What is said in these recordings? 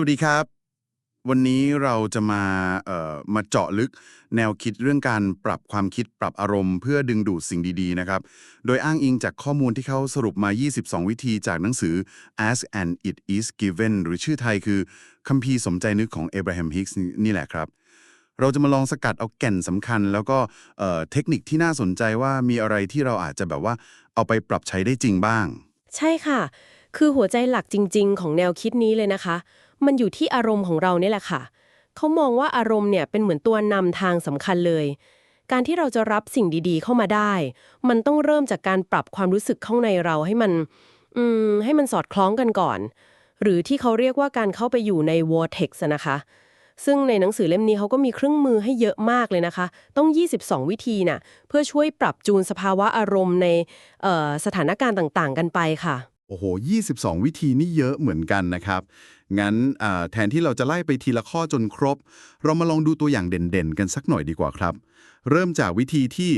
วัสดีครับ วันนี้เราจะมาเอ่อมาเจาะลึกแนวคิดเรื่องการปรับความคิดปรับอารมณ์เพื่อดึงดูดสิ่งดีๆนะครับ โดยอ้างอิงจากข้อมูลที่เขาสรุปมา 22 วิธีจากหนังสือ Ask and It Is Given หรือชื่อไทยคือคัมภีร์สมใจนึกของ Abraham Hicks นี่แหละครับ เราจะมาลองสกัดเอาแก่นสำคัญ แล้วก็เอ่อเทคนิคที่น่าสนใจว่ามีอะไรที่เราอาจจะแบบว่าเอาไปปรับใช้ได้จริงบ้าง ใช่ค่ะ คือหัวใจหลักจริง ๆ ของแนวคิดนี้เลยนะคะ มันอยู่ที่อารมณ์ของเราเนี่ยแหละค่ะ เขามองว่าอารมณ์เนี่ยเป็นเหมือนตัวนำทางสำคัญเลย การที่เราจะรับสิ่งดีๆ เข้ามาได้ มันต้องเริ่มจากการปรับความรู้สึกข้างในเราให้มัน อืม ให้มันสอดคล้องกันก่อน หรือที่เขาเรียกว่าการเข้าไปอยู่ใน vortex อะนะคะซึ่งในหนังสือเล่มนี้เขาก็มีเครื่องมือให้เยอะมากเลยนะคะ ต้อง 22 วิธีน่ะ เพื่อช่วยปรับจูนสภาวะอารมณ์ในสถานการณ์ต่างๆ กันไปค่ะ โอ้โห 22 วิธีนี่เยอะเหมือนกันนะครับ งั้นแทนที่เราจะไล่ไปทีละข้อจนครบ เรามาลองดูตัวอย่างเด่นๆ กันสักหน่อยดีกว่าครับ เริ่มจากวิธีที่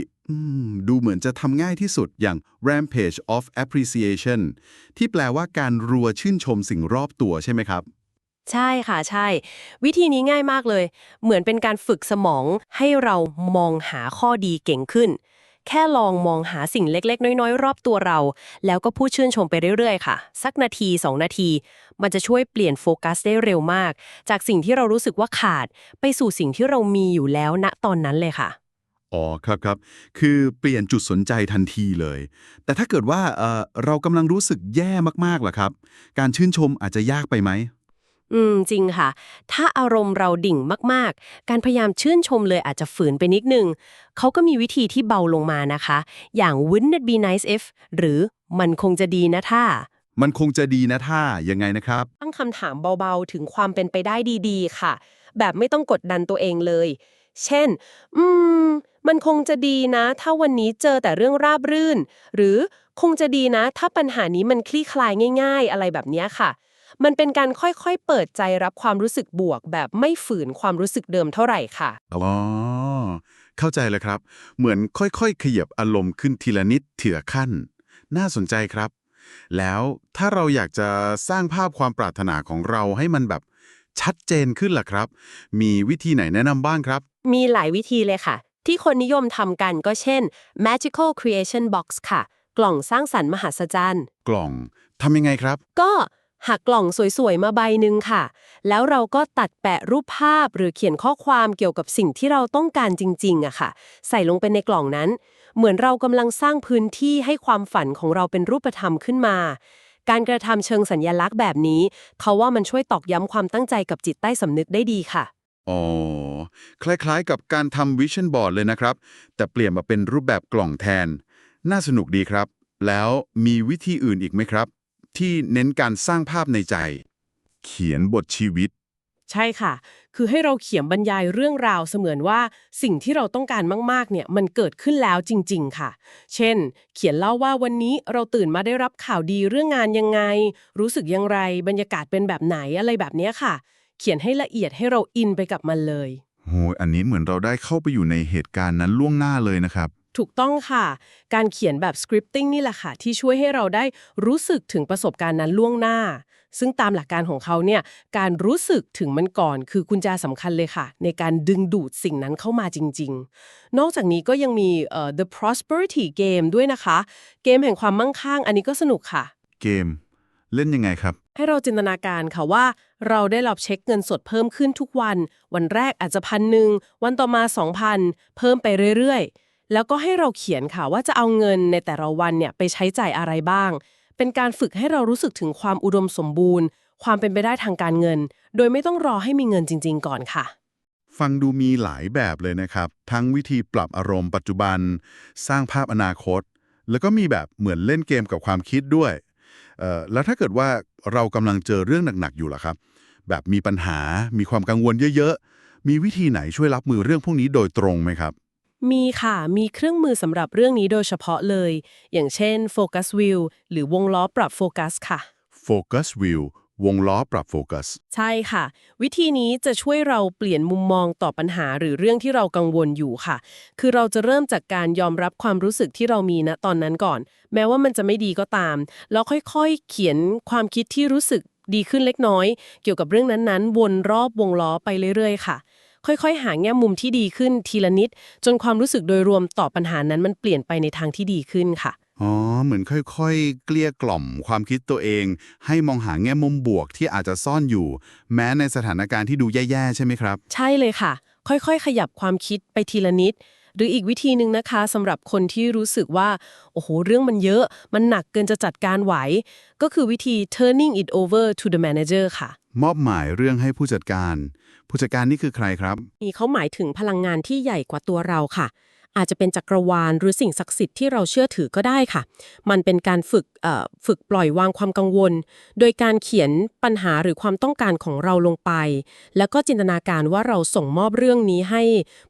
ดูเหมือนจะทำง่ายที่สุดอย่าง rampage of appreciation ที่แปลว่าการรัวชื่นชมสิ่งรอบตัวใช่ไหมครับ ใช่ค่ะใช่ วิธีนี้ง่ายมากเลย เหมือนเป็นการฝึกสมองให้เรามองหาข้อดีเก่งขึ้น แค่ลองมองหาสิ่งเล็กๆ น้อยๆ รอบตัวเรา แล้วก็พูดชื่นชมไปเรื่อยๆ ค่ะ สักนาที 2 นาที มันจะช่วยเปลี่ยนโฟกัสได้เร็วมาก จากสิ่งที่เรารู้สึกว่าขาด ไปสู่สิ่งที่เรามีอยู่แล้วณตอนนั้นเลยค่ะอ๋อครับครับคือเปลี่ยนจุดสนใจทันทีเลย แต่ถ้าเกิดว่าเอ่อเรากำลังรู้สึกแย่มากๆล่ะครับ การชื่นชมอาจจะยากไปไหม อืม จริงค่ะ ถ้าอารมณ์เราดิ่งมากๆ การพยายามชื่นชมเลยอาจจะฝืนไปนิดนึง เขาก็มีวิธีที่เบาลงมานะคะ อย่าง wouldn't it be nice if หรือมันคงจะดีนะถ้า มันคงจะดีนะถ้ายังไงนะครับ ตั้งคำถามเบาๆ ถึงความเป็นไปได้ดีๆ ค่ะ แบบไม่ต้องกดดันตัวเองเลย เช่น อืม มันคงจะดีนะ ถ้าวันนี้เจอแต่เรื่องราบรื่น หรือคงจะดีนะ ถ้าปัญหานี้มันคลี่คลายง่าย ๆ อะไรแบบเนี้ยค่ะ มันเป็นการค่อยๆ เปิดใจรับความรู้สึกบวก แบบไม่ฝืนความรู้สึกเดิมเท่าไหร่ค่ะ อ๋อ เข้าใจเลยครับ เหมือนค่อยๆ ขยับอารมณ์ขึ้นทีละนิดทีละขั้น น่าสนใจครับ แล้วถ้าเราอยากจะสร้างภาพความปรารถนาของเราให้มันแบบชัดเจนขึ้นล่ะครับ มีวิธีไหนแนะนำบ้างครับ มีหลายวิธีเลยค่ะ ที่คนนิยมทำกันก็เช่น magical creation box ค่ะ กล่องสร้างสรรค์มหัศจรรย์ กล่องทำยังไงครับ ก็ หักกล่องสวยๆ มาใบหนึ่งค่ะ แล้วเราก็ตัดแปะรูปภาพหรือเขียนข้อความเกี่ยวกับสิ่งที่เราต้องการจริงๆอะค่ะ ใส่ลงไปในกล่องนั้น เหมือนเรากำลังสร้างพื้นที่ให้ความฝันของเราเป็นรูปธรรมขึ้นมา การกระทำเชิงสัญญลักษณ์แบบนี้ เขาว่ามันช่วยตอกย้ำความตั้งใจกับจิตใต้สำนึกได้ดีค่ะอ๋อคล้ายๆ กับการทำวิชั่นบอร์ดเลยนะครับ แต่เปลี่ยนมาเป็นรูปแบบกล่องแทน น่าสนุกดีครับ แล้วมีวิธีอื่นอีกไหมครับ ที่เน้นการสร้างภาพในใจ เขียนบทชีวิต ใช่ค่ะ คือให้เราเขียนบรรยายเรื่องราวเสมือนว่าสิ่งที่เราต้องการมากๆ เนี่ยมันเกิดขึ้นแล้วจริง ๆ ค่ะ เช่น เขียนเล่าว่าวันนี้เราตื่นมาได้รับข่าวดีเรื่องงานยังไง รู้สึกอย่างไร บรรยากาศเป็นแบบไหนอะไรแบบเนี้ยค่ะ เขียนให้ละเอียดให้เราอินไปกับมันเลย โหยอันนี้เหมือนเราได้เข้าไปอยู่ในเหตุการณ์นั้นล่วงหน้าเลยนะครับ ถูกต้องค่ะ การเขียนแบบสคริปติ้งนี่แหละค่ะ ที่ช่วยให้เราได้รู้สึกถึงประสบการณ์นั้นล่วงหน้า ซึ่งตามหลักการของเขาเนี่ยการรู้สึกถึงมันก่อนคือกุญแจสำคัญเลยค่ะ ในการดึงดูดสิ่งนั้นเข้ามาจริง ๆ นอกจากนี้ก็ยังมีเอ่อ the prosperity game ด้วยนะคะ เกมแห่งความมั่งคั่ง อันนี้ก็สนุกค่ะ เกม เล่นยังไงครับ ให้เราจินตนาการค่ะว่า เราได้รับเช็คเงินสดเพิ่มขึ้นทุกวัน วันแรกอาจจะพันหนึ่งวันต่อมา2,000เพิ่มไปเรื่อยๆ แล้วก็ให้เราเขียนค่ะว่าจะเอาเงินในแต่ละวันเนี่ยไปใช้จ่ายอะไรบ้าง เป็นการฝึกให้เรารู้สึกถึงความอุดมสมบูรณ์ ความเป็นไปได้ทางการเงิน โดยไม่ต้องรอให้มีเงินจริง ๆ ก่อนค่ะ ฟังดูมีหลายแบบเลยนะครับ ทั้งวิธีปรับอารมณ์ปัจจุบัน สร้างภาพอนาคต แล้วก็มีแบบเหมือนเล่นเกมกับความคิดด้วยเอ่อแล้วถ้าเกิดว่าเรากำลังเจอเรื่องหนักๆอยู่ล่ะครับ แบบมีปัญหามีความกังวลเยอะๆมีวิธีไหนช่วยรับมือเรื่องพวกนี้โดยตรงไหมครับ มีค่ะ มีเครื่องมือสำหรับเรื่องนี้โดยเฉพาะเลย อย่างเช่น Focus Wheel หรือวงล้อปรับโฟกัสค่ะ Focus Wheel วงล้อปรับโฟกัส ใช่ค่ะ วิธีนี้จะช่วยเราเปลี่ยนมุมมองต่อปัญหาหรือเรื่องที่เรากังวลอยู่ค่ะ คือเราจะเริ่มจากการยอมรับความรู้สึกที่เรามีณตอนนั้นก่อน แม้ว่ามันจะไม่ดีก็ตาม แล้วค่อยๆ เขียนความคิดที่รู้สึกดีขึ้นเล็กน้อย เกี่ยวกับเรื่องนั้นๆ วนรอบวงล้อไปเรื่อยๆ ค่ะ ค่อยๆ หาแง่มุมที่ดีขึ้นทีละนิด จนความรู้สึกโดยรวมต่อปัญหานั้นมันเปลี่ยนไปในทางที่ดีขึ้นค่ะ อ๋อ เหมือนค่อยๆ เกลี้ยกล่อมความคิดตัวเอง ให้มองหาแง่มุมบวกที่อาจจะซ่อนอยู่ แม้ในสถานการณ์ที่ดูแย่ๆ ใช่ไหมครับ ใช่เลยค่ะ ค่อยๆ ขยับความคิดไปทีละนิด หรืออีกวิธีหนึ่งนะคะสำหรับคนที่รู้สึกว่า โอ้โห เรื่องมันเยอะ มันหนักเกินจะจัดการไหว ก็คือวิธี turning it over to the manager ค่ะ มอบหมายเรื่องให้ผู้จัดการ ผู้จัดการนี่คือใครครับ นี่เขาหมายถึงพลังงานที่ใหญ่กว่าตัวเราค่ะ อาจจะเป็นจักรวาลหรือสิ่งศักดิ์สิทธิ์ที่เราเชื่อถือก็ได้ค่ะ มันเป็นการฝึกฝึกปล่อยวางความกังวล โดยการเขียนปัญหาหรือความต้องการของเราลงไป แล้วก็จินตนาการว่าเราส่งมอบเรื่องนี้ให้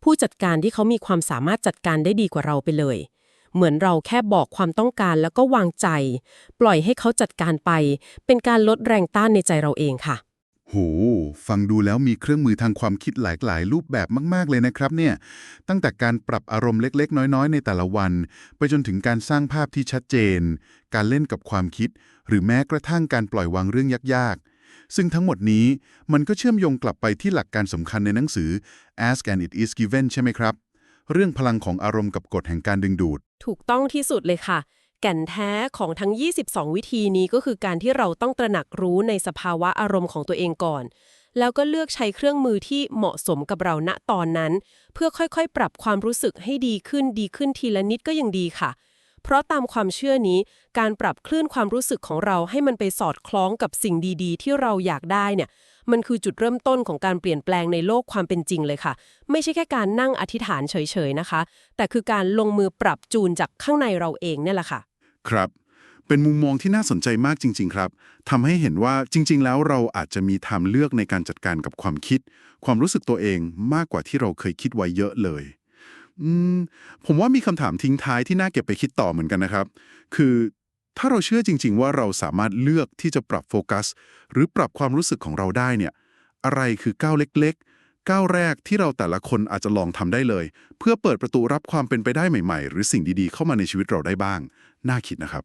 ผู้จัดการที่เขามีความสามารถจัดการได้ดีกว่าเราไปเลย เหมือนเราแค่บอกความต้องการแล้วก็วางใจ ปล่อยให้เขาจัดการไป เป็นการลดแรงต้านในใจเราเองค่ะ โห ฟังดูแล้วมีเครื่องมือทางความคิดหลากหลายรูปแบบมาก ๆ เลยนะครับเนี่ย ตั้งแต่การปรับอารมณ์เล็ก ๆ น้อย ๆ ในแต่ละวัน ไปจนถึงการสร้างภาพที่ชัดเจน การเล่นกับความคิด หรือแม้กระทั่งการปล่อยวางเรื่องยาก ๆ ซึ่งทั้งหมดนี้มันก็เชื่อมโยงกลับไปที่หลักการสำคัญในหนังสือ Ask and It Is Given ใช่ไหมครับ เรื่องพลังของอารมณ์กับกฎแห่งการดึงดูด ถูกต้องที่สุดเลยค่ะ แก่นแท้ของทั้ง 22 วิธีนี้ก็คือการที่เราต้องตระหนักรู้ในสภาวะอารมณ์ของตัวเองก่อน แล้วก็เลือกใช้เครื่องมือที่เหมาะสมกับเราณตอนนั้น เพื่อค่อยๆ ปรับความรู้สึกให้ดีขึ้นดีขึ้นทีละนิดก็ยังดีค่ะ เพราะตามความเชื่อนี้ การปรับคลื่นความรู้สึกของเราให้มันไปสอดคล้องกับสิ่งดีๆ ที่เราอยากได้เนี่ยมันคือจุดเริ่มต้นของการเปลี่ยนแปลงในโลกความเป็นจริงเลยค่ะ ไม่ใช่แค่การนั่งอธิษฐานเฉยๆนะคะ แต่คือการลงมือปรับจูนจากข้างในเราเองเนี่ยแหละค่ะ ครับ เป็นมุมมองที่น่าสนใจมากจริง ๆ ครับทำให้เห็นว่าจริง ๆ แล้วเราอาจจะมีทางเลือกในการจัดการกับความคิด ความรู้สึกตัวเองมากกว่าที่เราเคยคิดไว้เยอะเลยอืมผมว่ามีคำถามทิ้งท้ายที่น่าเก็บไปคิดต่อเหมือนกันนะครับ คือถ้าเราเชื่อจริง ๆ ว่าเราสามารถเลือกที่จะปรับโฟกัส หรือปรับความรู้สึกของเราได้เนี่ย อะไรคือก้าวเล็ก ๆ ก้าวแรกที่เราแต่ละคนอาจจะลองทำได้เลย เพื่อเปิดประตูรับความเป็นไปได้ใหม่ ๆ หรือสิ่งดีๆ เข้ามาในชีวิตเราได้บ้าง น่าคิดนะครับ